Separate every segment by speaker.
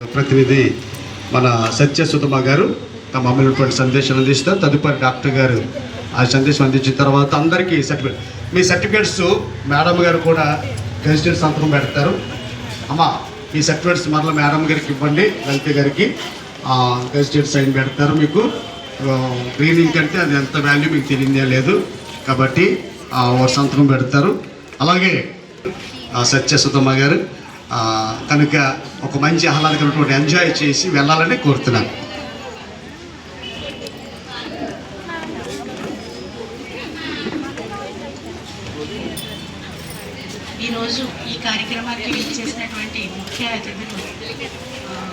Speaker 1: ప్రతినిధి మన సత్య గారు తమ అమ్మినటువంటి సందేశం అందిస్తారు. తదుపరి డాక్టర్ గారు ఆ సందేశం అందించిన తర్వాత అందరికీ సర్టిఫికేట్ మీ సర్టిఫికేట్స్ మేడం గారు కూడా గెజిటెడ్ సంతకం పెడతారు. అమ్మ ఈ సర్టిఫికేట్స్ మరలా మేడం గారికి ఇవ్వండి లలిత గారికి. గెజిటెడ్ సైన్ పెడతారు మీకు. గ్రీనింగ్ కంటే అది ఎంత వాల్యూ మీకు తెలియదే లేదు కాబట్టి ఆ, వారు సంతకం పెడతారు. అలాగే ఆ, సత్య గారు కనుక ఒక మంచి ఆహ్లాదకరమైనటువంటి ఎంజాయ్ చేసి వెళ్ళాలని కోరుతున్నాను.
Speaker 2: ఈరోజు ఈ కార్యక్రమానికి చేసినటువంటి ముఖ్య అతిథులు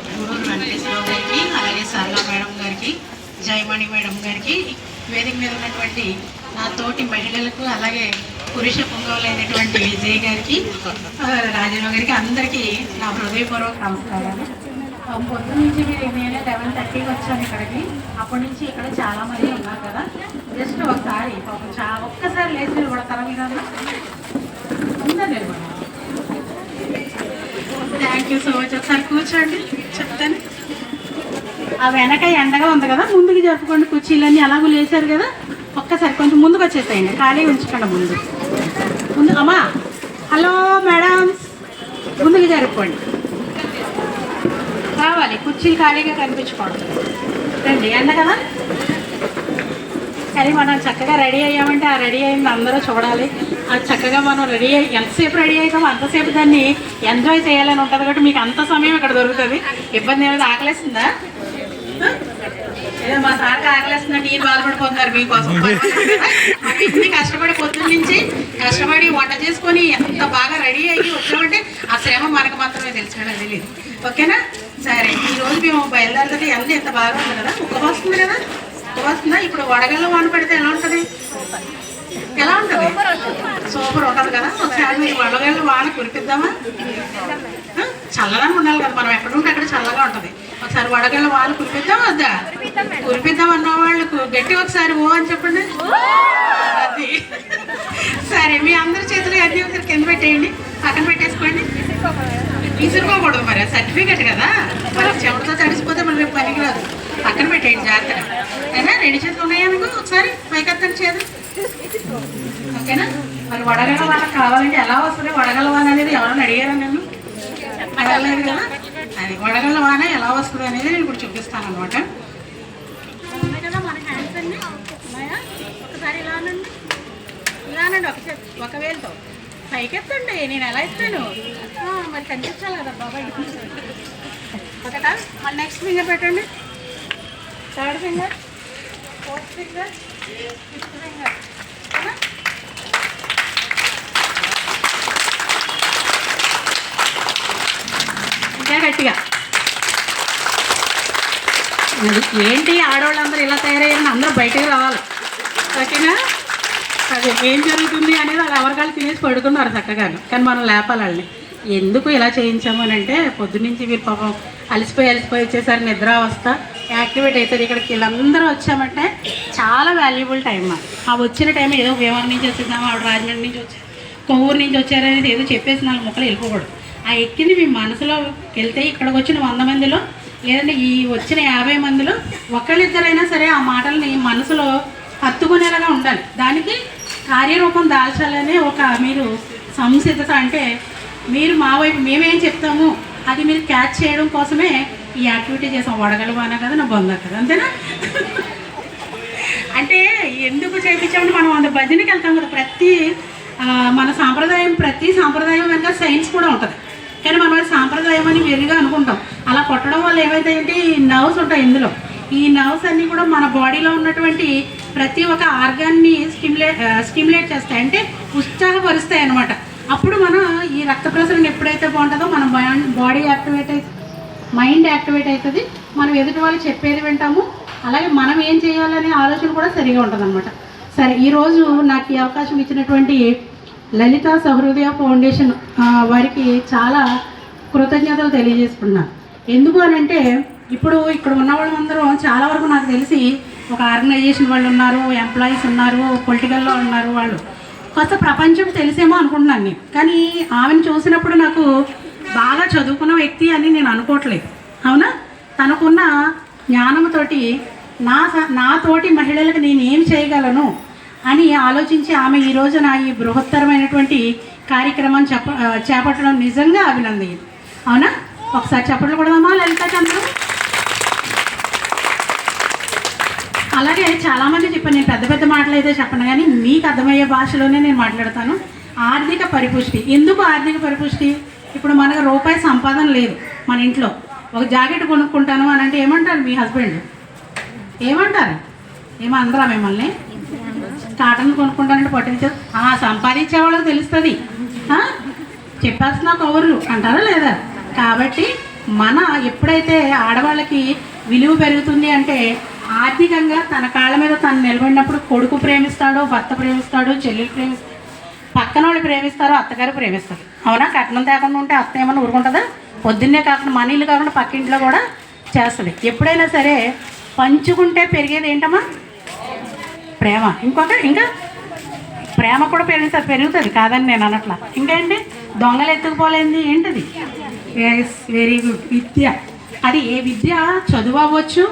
Speaker 2: గూడూరు వెంకటేశ్వరరావు గారికి అలాగే సరళ మేడం గారికి జయమణి మేడం గారికి వేదిక మీద ఉన్నటువంటి నా తోటి మహిళలకు అలాగే పురుష పొంగవులైనటువంటి విజయ్ గారికి రాజేంద్ర గారికి అందరికీ నా హృదయపూర్వక నమస్కారాలు. పొద్దు నుంచి మీరు నేను లెవెన్ థర్టీకి వచ్చాను ఇక్కడికి. అప్పటి నుంచి ఇక్కడ చాలా మంది ఉన్నారు కదా. జస్ట్ ఒకసారి చా ఒక్కసారి లేచి నిలబడతారా మీరు అందరూ నిలబడాలి. థ్యాంక్ యూ సో మచ్ ఒకసారి కూర్చోండి చెప్తాను. ఆ వెనక ఎండగా ఉంది కదా ముందుకు జరుపుకోండి కుర్చీలన్నీ. అలాగూ లేచారు కదా ఒక్కసారి కొంచెం ముందుకు వచ్చేసేయండి. ఖాళీ ఉంచుకోండి ముందు. ముందు అమ్మా. హలో మేడమ్స్ ముందుకు జరుపుకోండి. రావాలి కుర్చీలు ఖాళీగా కనిపించుకోవడం రండి ఎండ కదా? కానీ మనం చక్కగా రెడీ అయ్యామంటే ఆ రెడీ అయింది అందరూ చూడాలి. ఆ చక్కగా మనం రెడీ అయ్యి ఎంతసేపు రెడీ అవుతామో అంతసేపు దాన్ని ఎంజాయ్ చేయాలని ఉంటుంది కాబట్టి మీకు అంత సమయం ఇక్కడ దొరుకుతుంది. ఇబ్బంది ఏమైనా ఆకలేస్తుందా ఏదో మా సార్కి ఆకలేస్తుందంటే ఈయన బాధపడిపోతున్నారు మీకోసం. మనం ఇన్ని కష్టపడి పొద్దున్న నుంచి కష్టపడి వంట చేసుకొని ఎంత బాగా రెడీ అయ్యి వచ్చామంటే ఆ శ్రమ మనకు మాత్రమే తెలుసు తెలియదు ఓకేనా? సరే ఈ రోజు మేము బయలుదేరుతుంది అన్నీ ఎంత బాగా ఉంది కదా? ఉక్క వస్తుంది కదా? ఉక్కవాస్తుందా ఇప్పుడు వడగల్లో వాన పెడితే ఎలా ఉంటుంది? ఎలా ఉంటుంది? సూపర్ ఉంటుంది కదా? ఒకసారి మీరు వడగల్లో వాన కురిపిద్దామా? చల్లగా ఉండాలి కదా? మనం ఎక్కడ ఉంటే అక్కడ చల్లగా ఉంటుంది. ఒకసారి వడగళ్ళ వాళ్ళు కురిపిద్దాం వద్దా? కురిపిద్దాం అన్న వాళ్ళకు. గట్టి ఒకసారి ఓ అని చెప్పండి. అది. సరే మీ అందరి చేతులు అన్ని ఒకసారి కింద పెట్టేయండి. పక్కన పెట్టేసుకోండి. విసురుకోకూడదు మరి. సర్టిఫికెట్ కదా. మరి చెమటతో తడిసిపోతే మరి రేపు పనికిరాదు పక్కన పెట్టేయండి జాగ్రత్త అయినా రెండు చేతులు ఉన్నాయనుకో ఒకసారి పైకెత్తండి చేతులు. ఓకేనా? మరి వడగల వాళ్ళకి కావాలంటే ఎలా వస్తుంది? వడగల అనేది ఎవరైనా అడిగారా నేను అడగలేదు కదా? అది వడగల వాన ఎలా వస్తుంది అనేది నేను ఇప్పుడు చూపిస్తాను అనమాట కదా ఉన్నాయా? ఒకసారి ఒక పైకి ఎత్తండి నేను ఎలా ఎత్తాను? మరి కనిపించాలి కదా బాబాయ్. ఒకటా? మళ్ళీ నెక్స్ట్ ఫింగర్ పెట్టండి. Third finger fourth finger fifth finger ఇంకా గట్టిగా ఏంటి ఆడవాళ్ళందరూ ఇలా తయారయ్యారని అందరూ బయటకు రావాలి. ఓకేనా? అది ఏం జరుగుతుంది అనేది వాళ్ళు ఎవరికాళ్ళు తినేసి పడుకున్నారు చక్కగా కానీ మనం లేపాలి వాళ్ళని ఎందుకు ఇలా చేయించాము అని అంటే పొద్దునుంచి మీరు పాపం అలసిపోయి అలసిపోయి వచ్చేసరి నిద్ర అవస్థ యాక్టివేట్ అవుతుంది ఇక్కడికి వీళ్ళందరూ వచ్చామంటే చాలా వాల్యుబుల్ టైం ఆ. వచ్చిన టైం ఏదో భీమవరం నుంచి వచ్చేసాము ఆవిడ రాజమండ్రి నుంచి వచ్చారు కొవ్వూరు నుంచి వచ్చారనేది ఏదో చెప్పేసి నాలుగు ముక్కలు వెళ్ళిపోకూడదు. ఆ ఎక్కింది మీ మనసులో వెళ్తే ఇక్కడికి వచ్చిన వంద మందిలో లేదంటే ఈ వచ్చిన యాభై మందిలో ఒకళ్ళిద్దరైనా సరే ఆ మాటల్ని మనసులో హత్తుకునేలాగా ఉండాలి. దానికి కార్యరూపం దాల్చాలనే ఒక మీరు సంసిద్ధత అంటే మీరు మా వైపు మేమేం చెప్తాము అది మీరు క్యాచ్ చేయడం కోసమే ఈ యాక్టివిటీ చేసాం. వడగలు బాగా కదా నా బొంద కదా అంతేనా? అంటే ఎందుకు చేయించామంటే మనం అంత భజనకి వెళ్తాం కదా ప్రతి మన సాంప్రదాయం ప్రతి సాంప్రదాయం వెనక సైన్స్ కూడా ఉంటుంది. కానీ మనం అది సాంప్రదాయం అని వెరిగా అనుకుంటాం. అలా కొట్టడం వల్ల ఏమైతాయంటే ఈ నర్వ్స్ ఉంటాయి ఇందులో. ఈ నర్వ్స్ అన్నీ కూడా మన బాడీలో ఉన్నటువంటి ప్రతి ఒక్క ఆర్గాన్ని స్టిమ్యులేట్ స్టిమ్యులేట్ చేస్తాయి. అంటే ఉత్సాహపరుస్తాయి అనమాట అప్పుడు మనం ఈ రక్త ప్రసరణ ఎప్పుడైతే బాగుంటుందో మన బాడీ యాక్టివేట్ అవుతుంది మైండ్ యాక్టివేట్ అవుతుంది. మనం ఎదుటి వాళ్ళు చెప్పేది వింటాము. అలాగే మనం ఏం చేయాలనే ఆలోచన కూడా సరిగా ఉంటుంది అనమాట సరే ఈరోజు నాకు ఈ అవకాశం ఇచ్చినటువంటి లలిత సహృదయ ఫౌండేషన్ వారికి చాలా కృతజ్ఞతలు తెలియజేసుకున్నాను ఎందుకు అని అంటే ఇప్పుడు ఇక్కడ ఉన్న వాళ్ళందరూ చాలా వరకు నాకు తెలిసి ఒక ఆర్గనైజేషన్ వాళ్ళు ఉన్నారు ఎంప్లాయీస్ ఉన్నారు పొలిటికల్లో ఉన్నారు వాళ్ళు. కొత్త ప్రపంచం తెలిసేమో అనుకుంటున్నాను నేను. కానీ ఆమెను చూసినప్పుడు నాకు బాగా చదువుకున్న వ్యక్తి అని నేను అనుకోవట్లేదు. అవునా? తనకున్న జ్ఞానంతోటి నా స- నా తోటి మహిళలకు నేను ఏం చేయగలను? అని ఆలోచించి ఆమె ఈ రోజున ఈ బృహత్తరమైనటువంటి కార్యక్రమం చెప్ప చేపట్టడం నిజంగా అభినందనీయం. అవునా? ఒకసారి చెప్పట్లు కొడదామా లలిత చంద్ర? అలాగే చాలామంది చెప్పాను నేను పెద్ద పెద్ద మాటలు అయితే చెప్పను కానీ మీకు అర్థమయ్యే భాషలోనే నేను మాట్లాడతాను. ఆర్థిక పరిపుష్టి. ఎందుకు ఆర్థిక పరిపుష్టి? ఇప్పుడు మనకు రూపాయి సంపాదన లేదు మన ఇంట్లో. ఒక జాకెట్ కొనుక్కుంటాను అని అంటే ఏమంటారు మీ హస్బెండ్? ఏమంటారు? ఏమందరా మిమ్మల్ని? కాటన్ కొనుక్కుంటానంటే ఆ సంపాదించే వాళ్ళకి తెలుస్తుంది. ఆ? చెప్పాల్సిన కవర్లు అంటారా లేదా? కాబట్టి మన ఎప్పుడైతే ఆడవాళ్ళకి విలువ పెరుగుతుంది అంటే ఆర్థికంగా తన కాళ్ళ మీద తను నిలబడినప్పుడు కొడుకు ప్రేమిస్తాడు భర్త ప్రేమిస్తాడు చెల్లెలు ప్రేమిస్తాడు పక్కన వాళ్ళు ప్రేమిస్తారో అత్తగారు ప్రేమిస్తారు. అవునా? కట్నం తేకుండా ఉంటే అత్త ఏమన్నా ఊరుకుంటుందా? పొద్దున్నే కాకుండా మన ఇల్లు కాకుండా పక్కింట్లో కూడా చేస్తుంది. ఎప్పుడైనా సరే పంచుకుంటే పెరిగేది ఏంటమ్మా? ప్రేమ. ఇంకొక ఇంకా ప్రేమ కూడా పెరుగుతుంది పెరుగుతుంది. కాదని నేను అనట్లా. ఇంకేంటి? దొంగలు ఎత్తుకుపోలేంది. ఏంటిది? ఎస్ వెరీ గుడ్ విద్య. అది ఏ విద్య? చదువు అవ్వచ్చు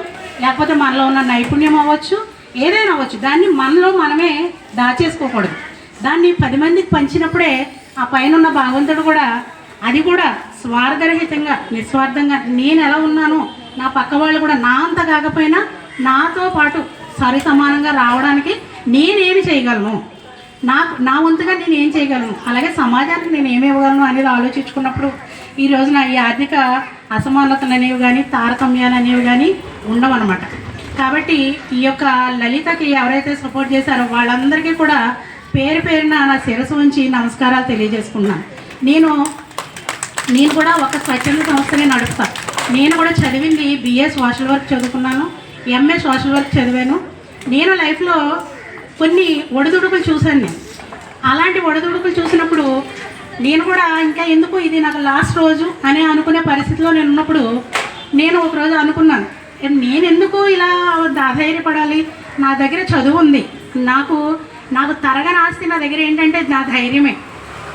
Speaker 2: లేకపోతే మనలో ఉన్న నైపుణ్యం అవ్వచ్చు ఏదైనా అవ్వచ్చు. దాన్ని మనలో మనమే దాచేసుకోకూడదు. దాన్ని పది మందికి పంచినప్పుడే ఆ పైన ఉన్న భగవంతుడు కూడా అది కూడా స్వార్థరహితంగా నిస్వార్థంగా నేను ఎలా ఉన్నానో నా పక్క వాళ్ళు కూడా నా అంత కాకపోయినా నాతో పాటు సరి సమానంగా రావడానికి నేనేమి చేయగలను? నాకు నా వంతుగా నేను ఏం చేయగలను? అలాగే సమాజానికి నేను ఏమి ఇవ్వగలను అనేది ఆలోచించుకున్నప్పుడు ఈ రోజున ఈ ఆర్థిక అసమానతలు అనేవి కానీ తారతమ్యాలు అనేవి కానీ ఉండవన్నమాట. కాబట్టి ఈ యొక్క లలితకి ఎవరైతే సపోర్ట్ చేశారో వాళ్ళందరికీ కూడా పేరు పేరున నా శిరసు ఉంచి నమస్కారాలు తెలియజేసుకున్నాను నేను నేను కూడా ఒక స్వచ్ఛంద సంస్థనే నడుపుతాను నేను కూడా చదివింది బిఏ సోషల్ వర్క్ చదువుకున్నాను. ఎంఏ సోషల్ వర్క్ చదివాను. నేను లైఫ్లో కొన్ని ఒడిదుడుకులు చూశాను నేను. అలాంటి ఒడిదుడుకులు చూసినప్పుడు నేను కూడా ఇంకా ఎందుకు ఇది నాకు లాస్ట్ రోజు అని అనుకునే పరిస్థితిలో నేను ఉన్నప్పుడు నేను ఒకరోజు అనుకున్నాను నేను ఎందుకు ఇలా ధైర్యపడాలి నా దగ్గర చదువు ఉంది. నాకు నాకు తరగని ఆస్తి నా దగ్గర ఏంటంటే నా ధైర్యమే.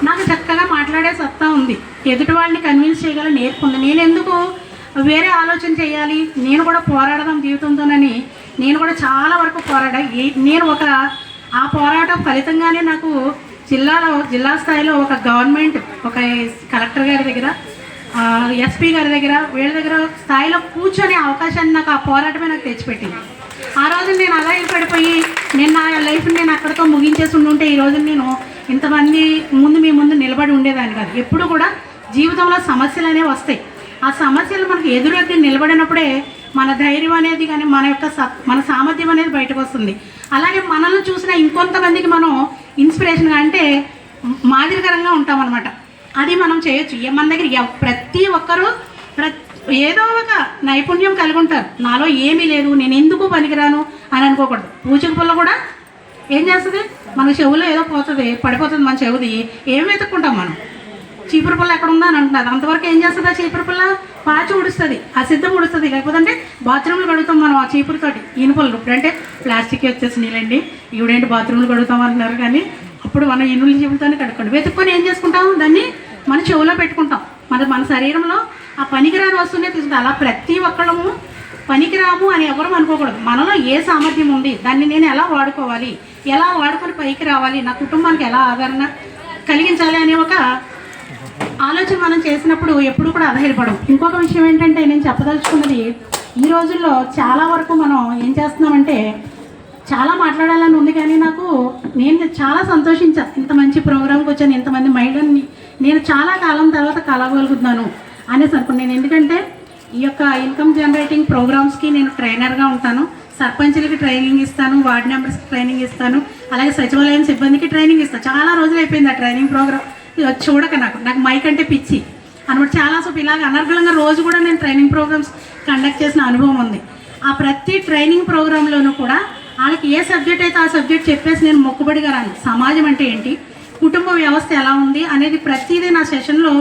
Speaker 2: నాకు చక్కగా మాట్లాడే సత్తా ఉంది. ఎదుటి వాళ్ళని కన్విన్స్ చేయగల నేర్పుకుంది నేను ఎందుకు వేరే ఆలోచన చేయాలి? నేను కూడా పోరాడదాం జీవితంతోనని నేను కూడా చాలా వరకు పోరాడా. నేను ఒక ఆ పోరాటం ఫలితంగానే నాకు జిల్లాలో జిల్లా స్థాయిలో ఒక గవర్నమెంట్ ఒక కలెక్టర్ గారి దగ్గర ఎస్పీ గారి దగ్గర వీళ్ళ దగ్గర స్థాయిలో కూర్చొనే అవకాశాన్ని నాకు ఆ పోరాటమే నాకు తెచ్చిపెట్టింది. ఆ రోజు నేను అలా పడిపోయి నేను నా లైఫ్ని నేను అక్కడితో ముగించేసి ఉండుంటే ఈ రోజు నేను ఇంతమంది ముందు మీ ముందు నిలబడి ఉండేదాన్ని కాదు. ఎప్పుడు కూడా జీవితంలో సమస్యలు అనేవి వస్తాయి. ఆ సమస్యలు మనకు ఎదురొద్ది నిలబడినప్పుడే మన ధైర్యం అనేది కానీ మన యొక్క మన సామర్థ్యం అనేది బయటకు వస్తుంది. అలాగే మనల్ని చూసిన ఇంకొంతమందికి మనం ఇన్స్పిరేషన్గా అంటే మాదిరికరంగా ఉంటాం అనమాట అది మనం చేయొచ్చు. ఏ- మన దగ్గర ప్రతి ఒక్కరూ ప్రతి ఏదో ఒక నైపుణ్యం కలిగి ఉంటారు. నాలో ఏమీ లేదు నేను ఎందుకు పనికిరాను అని అనుకోకూడదు. పూచిక పుల్ల కూడా ఏం చేస్తుంది? మన చెవులో ఏదో పోతుంది పడిపోతుంది మన చెవుది. ఏం వెతుక్కుంటాం మనం? చీపురు పుల్ల ఎక్కడ ఉందా అని అంటున్నారు. అంతవరకు ఏం చేస్తుంది ఆ చీపురు పుల్ల? పాచి ఉడుస్తుంది ఆ సిద్ధం ఉడుస్తుంది లేకపోతే అంటే బాత్రూమ్లు కడుగుతాం మనం ఆ చీపురుతోటి ఇనుపలు ఇప్పుడంటే ప్లాస్టిక్ వచ్చేసినాయిలండి ఈవిడేంటి బాత్రూమ్లు కడుగుతాం అంటున్నారు కానీ అప్పుడు మనం ఇనుల చీపులతోనే కడుక్కోండి. వెతుక్కొని ఏం చేసుకుంటాం? దాన్ని మన చెవులో పెట్టుకుంటాం. మన మన శరీరంలో ఆ పనికిరాని వస్తువునే తీసుకుంటాం. అలా ప్రతి ఒక్కళ్ళము పనికిరాము అని ఎవరు అనుకోకూడదు. మనలో ఏ సామర్థ్యం ఉంది? దాన్ని నేను ఎలా వాడుకోవాలి? ఎలా వాడుకొని పైకి రావాలి? నా కుటుంబానికి ఎలా ఆదరణ కలిగించాలి అనే ఒక ఆలోచన మనం చేసినప్పుడు ఎప్పుడు కూడా అధైర్యపడం ఇంకొక విషయం ఏంటంటే నేను చెప్పదలుచుకున్నది ఈ రోజుల్లో చాలా వరకు మనం ఏం చేస్తున్నామంటే చాలా మాట్లాడాలని ఉంది కానీ నాకు నేను చాలా సంతోషించా. ఇంత మంచి ప్రోగ్రామ్కి వచ్చాను ఇంతమంది మహిళల్ని నేను చాలా కాలం తర్వాత కలగలుగుతున్నాను అనేసి అనుకున్నాను నేను ఎందుకంటే ఈ యొక్క ఇన్కమ్ జనరేటింగ్ ప్రోగ్రామ్స్కి నేను ట్రైనర్గా ఉంటాను. సర్పంచులకి ట్రైనింగ్ ఇస్తాను వార్డ్ మెంబర్స్కి ట్రైనింగ్ ఇస్తాను. అలాగే సచివాలయం సిబ్బందికి ట్రైనింగ్ ఇస్తాను. చాలా రోజులు అయిపోయింది ఆ ట్రైనింగ్ ప్రోగ్రామ్ చూడక నాకు. నాకు మైక్ అంటే పిచ్చి. అనమాట చాలా సేపు. ఇలాగ అనర్గళంగా రోజు కూడా నేను ట్రైనింగ్ ప్రోగ్రామ్స్ కండక్ట్ చేసిన అనుభవం ఉంది. ఆ ప్రతి ట్రైనింగ్ ప్రోగ్రాంలోనూ కూడా వాళ్ళకి ఏ సబ్జెక్ట్ అయితే ఆ సబ్జెక్ట్ చెప్పేసి నేను మొక్కుబడిగా రాను. సమాజం అంటే ఏంటి? కుటుంబ వ్యవస్థ ఎలా ఉంది అనేది ప్రతిదీ నా సెషన్లో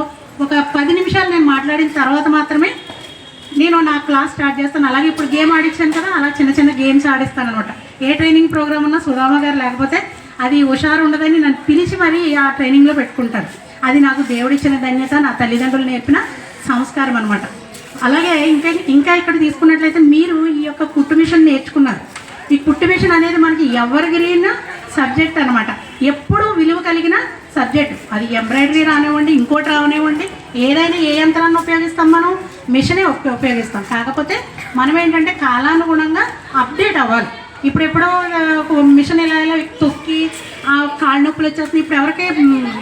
Speaker 2: ఒక పది నిమిషాలు నేను మాట్లాడిన తర్వాత మాత్రమే నేను నా క్లాస్ స్టార్ట్ చేస్తాను. అలాగే ఇప్పుడు గేమ్ ఆడించాను కదా అలా చిన్న చిన్న గేమ్స్ ఆడిస్తాను అనమాట ఏ ట్రైనింగ్ ప్రోగ్రామ్ ఉన్నా సుధామ గారు లేకపోతే అది హుషారు ఉండదని నన్ను పిలిచి మరీ ఆ ట్రైనింగ్లో పెట్టుకుంటారు. అది నాకు దేవుడిచ్చిన ధన్యత నా తల్లిదండ్రులు నేర్పిన సంస్కారం అనమాట అలాగే ఇంకా ఇంకా ఇక్కడ తీసుకున్నట్లయితే మీరు ఈ యొక్క కుట్టు మిషన్ నేర్చుకున్నారు. ఈ కుట్టు మిషన్ అనేది మనకి ఎవరి సబ్జెక్ట్ అనమాట ఎప్పుడూ విలువ కలిగిన సబ్జెక్ట్. అది ఎంబ్రాయిడరీ రానివ్వండి ఇంకోటి రానివ్వండి ఏదైనా ఏ యంత్రాన్ని ఉపయోగిస్తాం మనం మిషనే ఉపయోగిస్తాం. కాకపోతే మనం ఏంటంటే కాలానుగుణంగా అప్డేట్ అవ్వాలి. ఇప్పుడు ఎప్పుడో ఒక మిషన్ ఇలా ఇలా తొక్కి ఆ కాళ్ళ నొప్పులు వచ్చేస్తుంది ఇప్పుడు ఎవరికి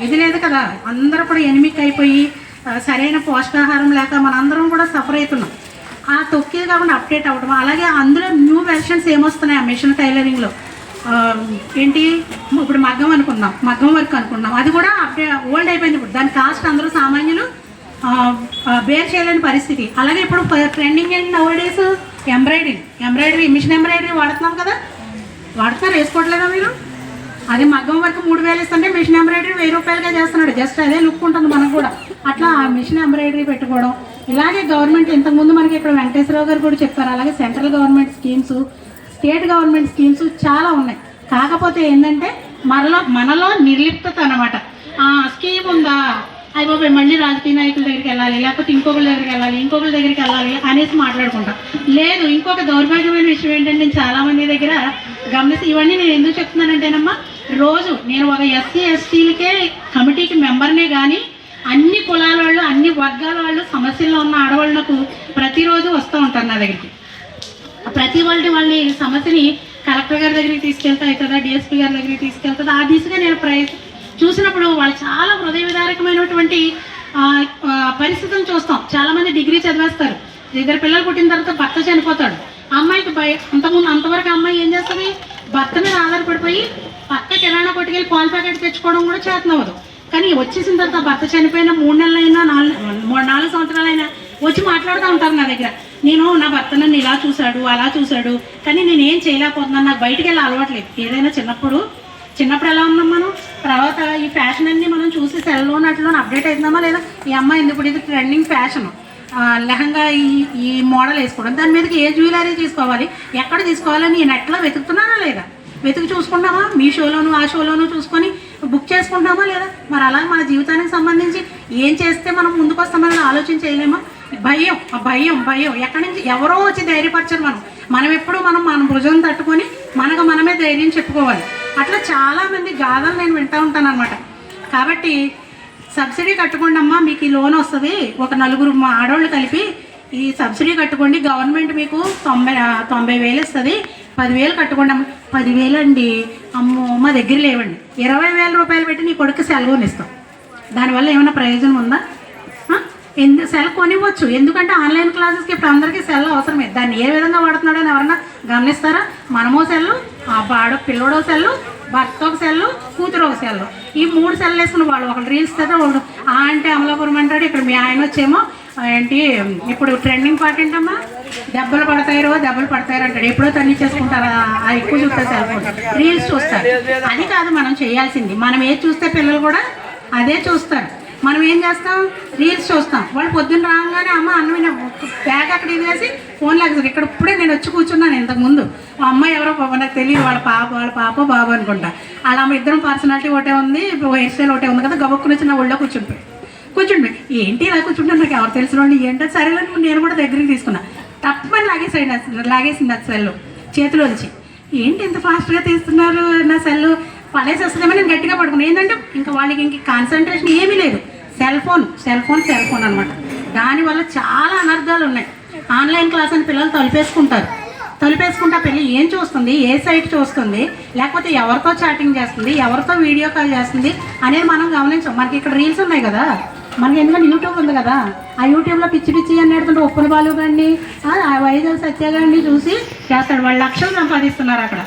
Speaker 2: ఇది లేదు కదా. అందరూ కూడా ఎనిమిక్ అయిపోయి సరైన పోషకాహారం లేక మనందరం కూడా సఫర్ అవుతున్నాం. ఆ తొక్కేది కాకుండా అప్డేట్ అవ్వడం అలాగే అందులో న్యూ వెర్షన్స్ ఏమొస్తున్నాయి ఆ మిషన్ టైలరింగ్లో? ఏంటి? ఇప్పుడు మగ్గం అనుకుందాం. మగ్గం వర్క్ అనుకుందాం. అది కూడా అప్డే ఓల్డ్ అయిపోయింది ఇప్పుడు. దాని కాస్ట్ అందరూ సామాన్యులు బేర్ చేయలేని పరిస్థితి. అలాగే ఇప్పుడు ట్రెండింగ్ ఏంటి nowadays embroidery embroidery machine embroidery వాడుతున్నాం కదా? వాడుతున్నారు? వేసుకోవట్లేదా మీరు? అది మగ్గం వరకు మూడు వేలు ఇస్తుంటే మిషన్ ఎంబ్రాయిడరీ వెయ్యి రూపాయలుగా చేస్తున్నాడు. జస్ట్ అదే లుక్ ఉంటుంది మనకు కూడా. అట్లా ఆ మిషన్ ఎంబ్రాయిడరీ పెట్టుకోవడం. ఇలాగే గవర్నమెంట్ ఇంతకుముందు మనకి ఇక్కడ వెంకటేశ్వరరావు గారు కూడా చెప్పారు. అలాగే central government schemes state government schemes చాలా ఉన్నాయి. కాకపోతే ఏంటంటే మనలో మనలో నిర్లిప్తత అనమాట స్కీమ్ ఉందా? అయ్యి బాబాయ్ మళ్ళీ రాజకీయ నాయకుల దగ్గరికి వెళ్ళాలి లేకపోతే ఇంకొకరి దగ్గరికి వెళ్ళాలి ఇంకొకరి దగ్గరికి వెళ్ళాలి అనేసి మాట్లాడుకుంటాం. లేదు ఇంకొక దౌర్భాగ్యమైన విషయం ఏంటంటే నేను చాలా మంది దగ్గర గమనిస్తే ఇవన్నీ నేను ఎందుకు చెప్తున్నానంటేనమ్మా రోజు నేను ఒక ఎస్సీ ఎస్టీలకే కమిటీకి మెంబర్నే కానీ అన్ని కులాల వాళ్ళు అన్ని వర్గాల వాళ్ళు సమస్యల్లో ఉన్న ఆడవాళ్ళకు ప్రతిరోజు వస్తూ ఉంటారు నా దగ్గరికి. ప్రతి వాళ్ళు వాళ్ళని సమస్యని కలెక్టర్ గారి దగ్గరికి తీసుకెళ్తా అవుతుందా డిఎస్పీ గారి దగ్గరికి తీసుకెళ్తుందా ఆ దిశగా నేను ప్రయత్నం చూసినప్పుడు వాళ్ళు చాలా హృదయ విదారకమైనటువంటి పరిస్థితులను చూస్తాం. చాలామంది డిగ్రీ చదివేస్తారు. ఇద్దరు పిల్లలు పుట్టిన తర్వాత భర్త చనిపోతాడు. అమ్మాయికి భయ అంతకుముందు అంతవరకు అమ్మాయి ఏం చేస్తుంది? భర్త మీద ఆధారపడిపోయి పక్క కిరాణా కొట్టుకెళ్ళి పాల్ ప్యాకెట్ తెచ్చుకోవడం కూడా చేతనవ్వదు. కానీ వచ్చేసిన తర్వాత భర్త చనిపోయిన మూడు నెలలైనా నాలుగు మూడు నాలుగు సంవత్సరాలైనా వచ్చి మాట్లాడుతూ ఉంటారు నా దగ్గర. నేను నా భర్త నన్ను ఇలా చూశాడు అలా చూశాడు కానీ నేనేం చేయలేకపోతున్నాను నాకు బయటికి వెళ్ళి అలవాట్లేదు ఏదైనా చిన్నప్పుడు చిన్నప్పుడు ఎలా ఉన్నాం మనం? తర్వాత ఈ ఫ్యాషన్ అన్ని మనం చూసి సెల్లో నట్లో అప్డేట్ అవుతున్నామా లేదా? ఈ అమ్మాయి ఇప్పుడు ఇది ట్రెండింగ్ ఫ్యాషన్ లెహంగా ఈ ఈ మోడల్ వేసుకోవడం. దాని మీదకి ఏ జ్యువెలరీ తీసుకోవాలి? ఎక్కడ తీసుకోవాలని నేను నెట్లో వెతుకుతున్నానా లేదా? వెతుకు చూసుకుంటామా? మీ షోలోను ఆ షోలోను చూసుకొని బుక్ చేసుకుంటామా లేదా? మరి అలా మన జీవితానికి సంబంధించి ఏం చేస్తే మనం ముందుకు వస్తామని ఆలోచన చేయలేమా? భయం ఆ భయం భయం. ఎక్కడి నుంచి ఎవరో వచ్చి ధైర్యపరచరు మనం. మనం ఎప్పుడు మనం మన భుజం తట్టుకొని మనకు మనమే ధైర్యం చెప్పుకోవాలి. అట్లా చాలామంది గాథలు నేను వింటూ ఉంటాను అనమాట కాబట్టి సబ్సిడీ కట్టుకోండి అమ్మా మీకు ఈ లోన్ వస్తుంది. ఒక నలుగురు మా ఆడవాళ్ళు కలిపి ఈ సబ్సిడీ కట్టుకోండి. గవర్నమెంట్ మీకు తొంభై తొంభై వేలు ఇస్తుంది. పదివేలు కట్టుకోండి అమ్మ. పదివేలు అండి. అమ్మో మా దగ్గర లేవండి. ఇరవై వేల రూపాయలు పెట్టి నీ కొడుకు సెలవుని ఇస్తాం. దానివల్ల ఏమైనా ప్రయోజనం ఉందా? ఎందు సెల్ కొనివ్వచ్చు? ఎందుకంటే ఆన్లైన్ క్లాసెస్కి ఇప్పుడు అందరికీ సెల్ అవసరమే. దాన్ని ఏ విధంగా వాడుతున్నాడో అని ఎవరన్నా గమనిస్తారా? మనమో సెల్లు ఆ బాడో పిల్లోడో సెల్లు భర్త ఒక సెల్లు కూతురు ఒక సెల్లు. ఈ మూడు సెల్లు వేసుకుని వాళ్ళు ఒకళ్ళు రీల్స్ తెస్తే ఒకడు ఆ అంటే అమలాపురం అంటాడు ఇక్కడ మీ ఆయన వచ్చేమో ఏంటి ఇప్పుడు ట్రెండింగ్ పాట ఏంటమ్మా? దెబ్బలు పడతాయో దెబ్బలు పడతాయో అంటాడు. ఎప్పుడో తన్ని చేసుకుంటారా? అది ఎక్కువ చూస్తారు సెల్ ఫోన్. రీల్స్ చూస్తారు. అది కాదు మనం చేయాల్సింది. మనం ఏది చూస్తే పిల్లలు కూడా అదే చూస్తారు. మనం ఏం చేస్తాం? రీల్స్ చూస్తాం. వాళ్ళు పొద్దున్న రాగానే అమ్మ అన్నమైన బ్యాగ్ అక్కడ ఇదేసి ఫోన్ లాగేసారు ఇక్కడ ఇప్పుడే నేను వచ్చి కూర్చున్నాను ఇంతకుముందు. మా అమ్మాయి ఎవరో పాప నాకు తెలియదు. వాళ్ళ పాప వాళ్ళ పాప బాబు అనుకుంటా. వాళ్ళ అమ్మ ఇద్దరం పర్సనాలిటీ ఒకటే ఉంది హెయిర్ స్టైల్ ఒకటే ఉంది కదా గబక్కుని వచ్చి నా ఒళ్ళో కూర్చుంటాయి కూర్చుండి ఏంటి ఇలా కూర్చుంటే నాకు ఎవరు తెలిసిన వాళ్ళు ఏంటో సరేలే నేను కూడా దగ్గరికి తీసుకున్నా. తప్పని లాగేసాడు అసలు లాగేసింది సెల్లు సెల్. చేతిలోంచి ఏంటి ఇంత ఫాస్ట్గా తీస్తున్నారు నా సెల్? పడేసేస్తుందేమో నేను గట్టిగా పడుకున్నాను ఏంటంటే ఇంకా వాళ్ళకి ఇంక కాన్సన్ట్రేషన్ ఏమీ లేదు. Cell phone cell phone cell phone అనమాట దానివల్ల చాలా అనర్థాలు ఉన్నాయి. ఆన్లైన్ క్లాస్ అని పిల్లలు తలిపేసుకుంటారు. తలిపేసుకుంటే పిల్ల ఏం చూస్తుంది? ఏ సైట్ చూస్తుంది? లేకపోతే ఎవరితో చాటింగ్ చేస్తుంది? ఎవరితో వీడియో కాల్ చేస్తుంది? అనేది మనం గమనించాం. మనకి ఇక్కడ రీల్స్ ఉన్నాయి కదా. మనకి ఎందుకంటే యూట్యూబ్ ఉంది కదా. ఆ యూట్యూబ్లో పిచ్చి పిచ్చి అని నేడుతుంటే ఉప్పుల బాలు కానీ ఆ వైజాగ్ సత్య గండి చూసి చేస్తాడు. వాళ్ళు లక్షలు సంపాదిస్తున్నారు అక్కడ.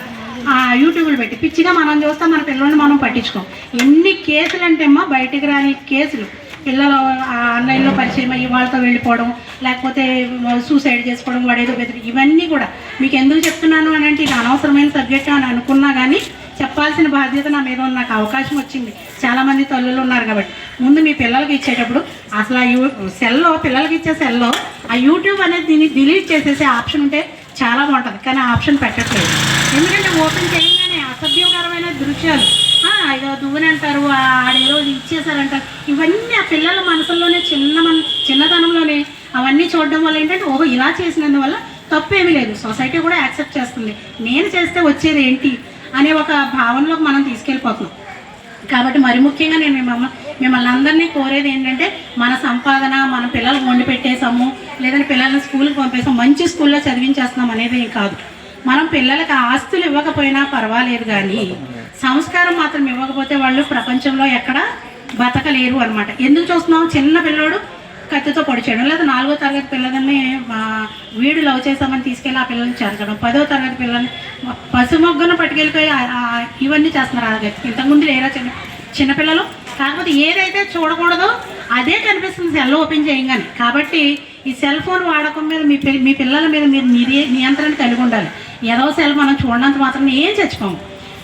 Speaker 2: యూట్యూబ్లు పెట్టి పిచ్చిగా మనం చూస్తాం మన పిల్లల్ని మనం పట్టించుకోం. ఎన్ని కేసులు అంటే అమ్మా బయటికి రాని కేసులు. పిల్లలు ఆ ఆన్లైన్లో పరిచయం అయ్యి వాళ్ళతో వెళ్ళిపోవడం లేకపోతే సూసైడ్ చేసుకోవడం వాడేదో బెదిరి. ఇవన్నీ కూడా మీకు ఎందుకు చెప్తున్నాను అని అంటే ఇది అనవసరమైన సబ్జెక్ట్ అని అనుకున్నా కానీ చెప్పాల్సిన బాధ్యత నా మీద నాకు అవకాశం వచ్చింది. చాలామంది తల్లులు ఉన్నారు కాబట్టి. ముందు మీ పిల్లలకి ఇచ్చేటప్పుడు అసలు ఆ యూ సెల్లో పిల్లలకి ఇచ్చే సెల్లో ఆ యూట్యూబ్ అనేది దీన్ని డిలీట్ చేసేసే ఆప్షన్ ఉంటే చాలా బాగుంటుంది. కానీ ఆప్షన్ పెట్టట్లేదు. ఎందుకంటే ఓపెన్ చేయగానే అసభ్యకరమైన దృశ్యాలు. ఏదో దువ్వని అంటారు ఆడ ఆడేదో ఇచ్చేసారంటారు ఇవన్నీ ఆ పిల్లల మనసుల్లోనే చిన్న మన చిన్నతనంలోనే అవన్నీ చూడడం వల్ల ఏంటంటే ఓహో ఇలా చేసినందువల్ల తప్పు లేదు. సొసైటీ కూడా యాక్సెప్ట్ చేస్తుంది. నేను చేస్తే వచ్చేది ఏంటి అనే ఒక భావనలోకి మనం తీసుకెళ్ళిపోతున్నాం. కాబట్టి మరి ముఖ్యంగా నేను మిమ్మల్ని మిమ్మల్ని అందరినీ కోరేది ఏంటంటే మన సంపాదన మన పిల్లలు వండి పెట్టేసాము లేదంటే పిల్లల్ని స్కూల్కి పంపేసాము మంచి స్కూల్లో చదివించేస్తున్నాం అనేది ఏం కాదు. మనం పిల్లలకి ఆస్తులు ఇవ్వకపోయినా పర్వాలేదు కానీ సంస్కారం మాత్రం ఇవ్వకపోతే వాళ్ళు ప్రపంచంలో ఎక్కడ బతకలేరు అనమాట ఎందుకు చూస్తున్నాం? చిన్న పిల్లోడు కత్తితో పొడిచాడు లేదా నాలుగో తరగతి పిల్లలని వీడు లవ్ చేసామని తీసుకెళ్ళి ఆ పిల్లల్ని చేర్చడం పదో తరగతి పిల్లల్ని పసిమొగ్గను పట్టుకెళ్ళిపోయి ఇవన్నీ చేస్తున్నారు ఆ గతి ఇంతకుముందు లేరా చిన్న చిన్నపిల్లలు కాకపోతే ఏదైతే చూడకూడదో అదే కనిపిస్తుంది సెల్ ఓపెన్ చేయగానే. కాబట్టి ఈ సెల్ ఫోన్ వాడకం మీద మీ పిల్ల- మీ పిల్లల మీద మీరు నిరి- నియంత్రణ కలిగి ఉండాలి. ఏదో సెల్ మనం చూడనంత మాత్రం ఏం చచ్చిపోము.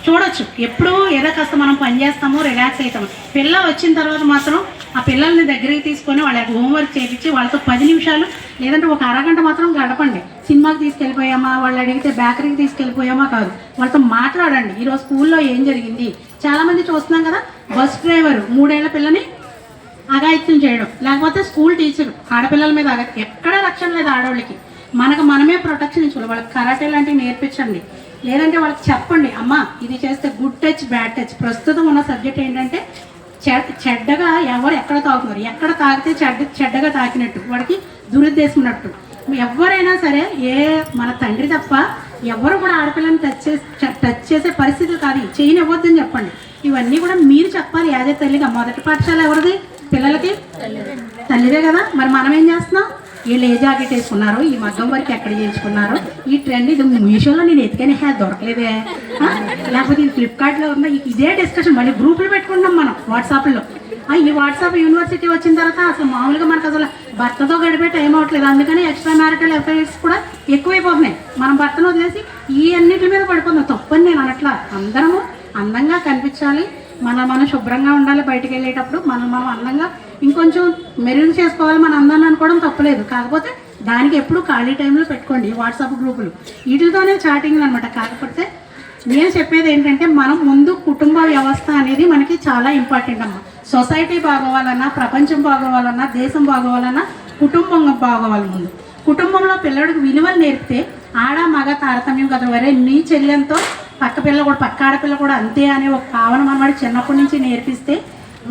Speaker 2: చూడొచ్చు. ఎప్పుడు ఏదో కాస్త మనం పని చేస్తాము రిలాక్స్ అవుతాము. పిల్ల వచ్చిన తర్వాత మాత్రం ఆ పిల్లల్ని దగ్గరికి తీసుకొని వాళ్ళకి హోంవర్క్ చేయించి వాళ్ళతో పది నిమిషాలు లేదంటే ఒక అరగంట మాత్రం గడపండి. సినిమాకి తీసుకెళ్ళిపోయామా? వాళ్ళు అడిగితే బేకరీకి తీసుకెళ్ళిపోయామా కాదు. వాళ్ళతో మాట్లాడండి. ఈరోజు స్కూల్లో ఏం జరిగింది? చాలామంది చూస్తున్నాం కదా బస్ డ్రైవర్ మూడేళ్ళ పిల్లని అఘాయిత్యం చేయడం. లేకపోతే స్కూల్ టీచర్ ఆడపిల్లల మీద అగా ఎక్కడ రక్షణ లేదు ఆడవాళ్ళకి మనకు మనమే ప్రొటెక్షన్ ఇచ్చుకోవాలి. వాళ్ళకి కరాటే లాంటివి నేర్పించండి. లేదంటే వాళ్ళకి చెప్పండి అమ్మా ఇది చేస్తే గుడ్ టచ్ బ్యాడ్ టచ్ ప్రస్తుతం ఉన్న సబ్జెక్ట్ ఏంటంటే చెడ్డగా ఎవరు ఎక్కడ తాగుతున్నారు ఎక్కడ తాగితే చెడ్డ చెడ్డగా తాకినట్టు. వాడికి దురుద్దేశం ఉన్నట్టు ఎవరైనా సరే ఏ మన తండ్రి తప్ప ఎవరు కూడా ఆడపిల్లని టచ్ చేసి టచ్ చేసే పరిస్థితులు కాదు. చేయనివ్వద్దని చెప్పండి. ఇవన్నీ కూడా మీరు చెప్పాలి. యాదే తల్లిగా మొదటి పాఠశాల ఎవరిది? పిల్లలకి? తల్లిదే కదా. మరి మనం ఏం చేస్తున్నాం? వీళ్ళు ఏ జాకెట్ వేసుకున్నారు ఈ మగ్గం వరకు ఎక్కడ చేయించుకున్నారు ఈ ట్రెండ్ ఇది మీషోలో నేను ఎతికైనా హ్యా దొరకలేదే. లేకపోతే ఇది ఫ్లిప్కార్ట్లో ఉన్న ఇదే డిస్కషన్ మళ్ళీ గ్రూపులు పెట్టుకుంటున్నాం మనం వాట్సాప్లో ఈ వాట్సాప్ యూనివర్సిటీ వచ్చిన తర్వాత అసలు మామూలుగా మనకు అసలు భర్తతో గడిపే టైం అవట్లేదు. అందుకని ఎక్స్ట్రా మ్యారిటల్ ఎఫైర్స్ కూడా ఎక్కువైపోతున్నాయి. మనం భర్తను వదిలేసి ఈ అన్నిటి మీద పడిపోతున్నాం తప్పని నేను అనట్లా. అందరము అందంగా కనిపించాలి. మన మనం శుభ్రంగా ఉండాలి బయటకు వెళ్ళేటప్పుడు. మనం మనం అందంగా ఇంకొంచెం మెరుగు చేసుకోవాలి మన అందాన్ని అనుకోవడం తప్పలేదు. కాకపోతే దానికి ఎప్పుడు ఖాళీ టైంలో పెట్టుకోండి వాట్సాప్ గ్రూపులు. వీటితోనే చాటింగ్లు అనమాట కాకపోతే నేను చెప్పేది ఏంటంటే మనం ముందు కుటుంబ వ్యవస్థ అనేది మనకి చాలా ఇంపార్టెంట్ అమ్మ. సొసైటీ బాగోవాలన్నా ప్రపంచం బాగోవాలన్నా దేశం బాగోవాలన్నా కుటుంబం బాగోవాలి ముందు. కుటుంబంలో పిల్లడికి విలువలు నేర్పితే ఆడ మగ తారతమ్యం కదా వరే నీ చెల్లెంతో పక్క పిల్ల కూడా పక్క ఆడపిల్ల కూడా అంతే అనే ఒక భావన మన చిన్నప్పటి నుంచి నేర్పిస్తే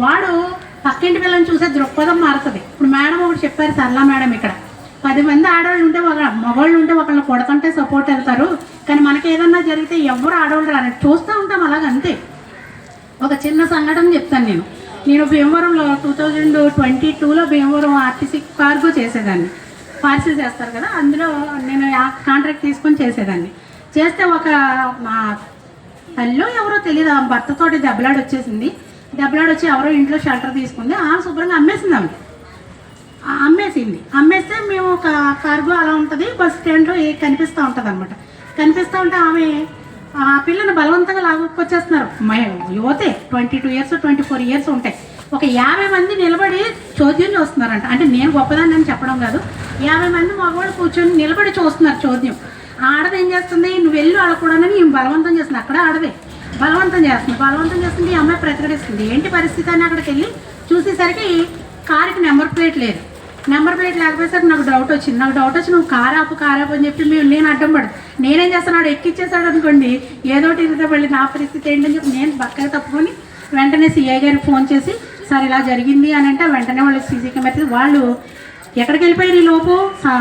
Speaker 2: వాడు పక్కింటి పిల్లల్ని చూసే దృక్పథం మారుతుంది. ఇప్పుడు మేడం ఒకటి చెప్పారు సరళ మేడం ఇక్కడ. పది మంది ఆడవాళ్ళు ఉంటే ఒక మగవాళ్ళు ఉంటే ఒకళ్ళని కొడతంటే సపోర్ట్ వెళ్తారు కానీ మనకి ఏదన్నా జరిగితే ఎవరు ఆడవాళ్ళు రారు. చూస్తూ ఉంటాం అలాగ అంతే. ఒక చిన్న సంఘటన చెప్తాను నేను. నేను భీమవరంలో టూ థౌజండ్ ట్వంటీ టూలో భీమవరం ఆర్టీసీ కార్గో చేసేదాన్ని. పార్సిల్ చేస్తారు కదా అందులో నేను కాంట్రాక్ట్ తీసుకొని చేసేదాన్ని. చేస్తే ఒక మా తల్లిలో ఎవరో తెలియదు ఆ భర్తతోటి దెబ్బలాడి వచ్చేసింది దెబ్బలాడి వచ్చి ఎవరో ఇంట్లో షెల్టర్ తీసుకుంది. ఆ శుభ్రంగా అమ్మేసింది ఆమె. అమ్మేసింది. అమ్మేస్తే మేము ఒక కార్గో అలా ఉంటుంది బస్ స్టాండ్లో ఏ కనిపిస్తూ ఉంటుంది అనమాట కనిపిస్తూ ఉంటే ఆమె ఆ పిల్లని బలవంతంగా లాగుకొచ్చేస్తున్నారు మ- యువతే twenty two years twenty four years ఉంటాయి. ఒక యాభై మంది నిలబడి చోద్యం చూస్తున్నారంట. అంటే నేను గొప్పదాన్ని అని చెప్పడం కాదు. యాభై మంది మగవాళ్ళు కూర్చొని నిలబడి చూస్తున్నారు చోద్యం. ఆడది ఏం చేస్తుంది? నువ్వు వెళ్ళి ఆడకూడదని ఈమె బలవంతం చేస్తుంది. అక్కడ ఆడదే. బలవంతం చేస్తుంది బలవంతం చేస్తుంది ఈ అమ్మాయి ప్రతిఘటిస్తుంది. ఏంటి పరిస్థితి అని అక్కడికి వెళ్ళి చూసేసరికి కారుకి నెంబర్ ప్లేట్ లేదు. నెంబర్ ప్లేట్ లేకపోయేసరికి నాకు డౌట్ వచ్చింది. నాకు డౌట్ వచ్చి నువ్వు కారు ఆపు కారు ఆపు అని చెప్పి మేము నేను అడ్డం పడదు నేనేం చేస్తున్నాడు ఎక్కిచ్చేసాడు అనుకోండి. ఏదో ఇదితే మళ్ళీ నా పరిస్థితి ఏంటని చెప్పి నేను పక్కన తప్పుకొని వెంటనే సిఐ గారికి ఫోన్ చేసి సార్ ఇలా జరిగింది అని అంటే వెంటనే వాళ్ళు సీసీ కెమెరా వాళ్ళు ఎక్కడికి వెళ్ళిపోయారు ఈ లోపు? సా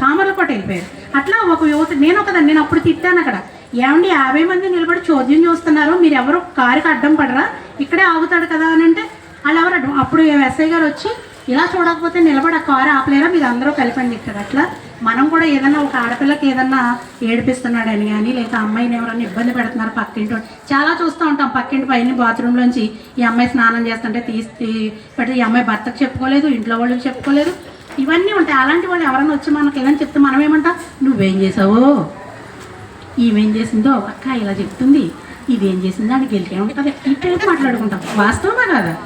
Speaker 2: సామర్లకోట వెళ్ళిపోయారు. అట్లా ఒక యువత నేను ఒకదాన్ని నేను అప్పుడు తిట్టాను అక్కడ. ఏమండి యాభై మంది నిలబడి చోద్యం చూస్తున్నారు మీరు ఎవరు కారుకి అడ్డం పడరా ఇక్కడే ఆగుతాడు కదా అని అంటే వాళ్ళు ఎవరు అడ్డం? అప్పుడు ఎస్ఐ గారు వచ్చి ఇలా చూడకపోతే నిలబడి ఆ కారు ఆపలేరా మీరు అందరూ కలిపండి ఇక్కడ అట్లా. మనం కూడా ఏదన్నా ఒక ఆడపిల్లకి ఏదన్నా ఏడిపిస్తున్నాడని కానీ లేదా అమ్మాయిని ఎవరైనా ఇబ్బంది పెడుతున్నారు పక్కింటి వాళ్ళు. చాలా చూస్తూ ఉంటాం పక్కింటి పైన బాత్రూంలోంచి ఈ అమ్మాయి స్నానం చేస్తుంటే తీసి పెట్టి ఈ అమ్మాయి భర్తకు చెప్పుకోలేదు ఇంట్లో వాళ్ళకి చెప్పుకోలేదు. ఇవన్నీ ఉంటాయి. అలాంటి వాళ్ళు ఎవరైనా వచ్చి మనకి ఏదైనా చెప్తే మనం ఏమంటాం? నువ్వేం చేసావో? ఈమెం చేసిందో అక్క ఇలా చెప్తుంది. ఇదేం చేసిందో అని గెలికే ఉంటుంది. ఈ మాట్లాడుకుంటాం. వాస్తవమా కదా?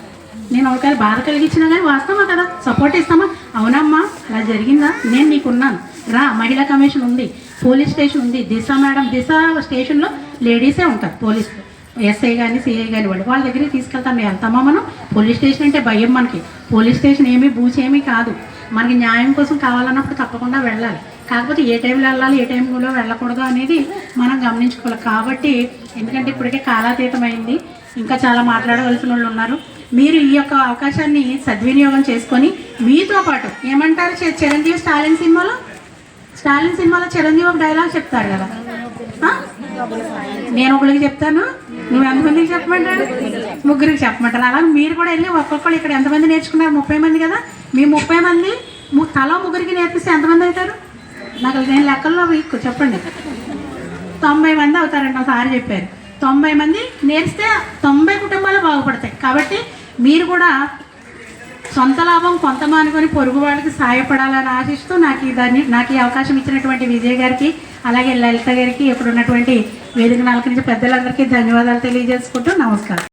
Speaker 2: నేను ఒకవేళ బాధ కలిగించినా కానీ వాస్తవమా కదా? సపోర్ట్ ఇస్తామా? అవునమ్మా అలా జరిగిందా? నేను నీకున్నాను రా మహిళా కమిషన్ ఉంది. పోలీస్ స్టేషన్ ఉంది. దిశ మేడం దిశ స్టేషన్లో లేడీసే ఉంటారు పోలీస్. ఎస్ఐ కానీ సిఐ కానీ వాళ్ళు. వాళ్ళ దగ్గరికి తీసుకెళ్తాం వెళ్తామా మనం? పోలీస్ స్టేషన్ అంటే భయం మనకి. పోలీస్ స్టేషన్ ఏమీ బూచేమీ కాదు. మనకి న్యాయం కోసం కావాలన్నప్పుడు తప్పకుండా వెళ్ళాలి. కాకపోతే ఏ టైంలో వెళ్ళాలి ఏ టైంలో వెళ్ళకూడదు అనేది మనం గమనించుకోవాలి. కాబట్టి ఎందుకంటే ఇప్పటికే కాలాతీతం అయింది ఇంకా చాలా మాట్లాడవలసిన వాళ్ళు ఉన్నారు. మీరు ఈ యొక్క అవకాశాన్ని సద్వినియోగం చేసుకొని మీతో పాటు ఏమంటారు చిరంజీవి స్టాలిన్ సినిమాలో? స్టాలిన్ సినిమాలో చిరంజీవి ఒక డైలాగ్ చెప్తారు కదా. నేను ఒకరికి చెప్తాను? నువ్వు ఎంతమందికి చెప్పమంటారు ముగ్గురికి చెప్పమంటారు. అలా మీరు కూడా వెళ్ళి ఒక్కొక్కరు ఇక్కడ ఎంతమంది నేర్చుకున్నారు? ముప్పై మంది కదా. మీ ముప్పై మంది ము- ముగ్గురికి నేర్పిస్తే ఎంతమంది అవుతారు? నాకు నేను లెక్కల్లో వీక్ చెప్పండి. తొంభై మంది అవుతారంట ఒకసారి చెప్పారు. తొంభై మంది నేర్స్తే తొంభై కుటుంబాలు బాగుపడతాయి. కాబట్టి మీరు కూడా సొంత లాభం కొంత మానుకొని పొరుగు వాళ్ళకి సహాయపడాలని ఆశిస్తూ నాకు ఈ దాన్ని నాకు ఈ అవకాశం ఇచ్చినటువంటి విజయ్ గారికి అలాగే లలిత గారికి ఇప్పుడు ఉన్నటువంటి వేదిక నాలుగు నుంచి పెద్దలందరికీ ధన్యవాదాలు తెలియజేసుకుంటూ నమస్కారం.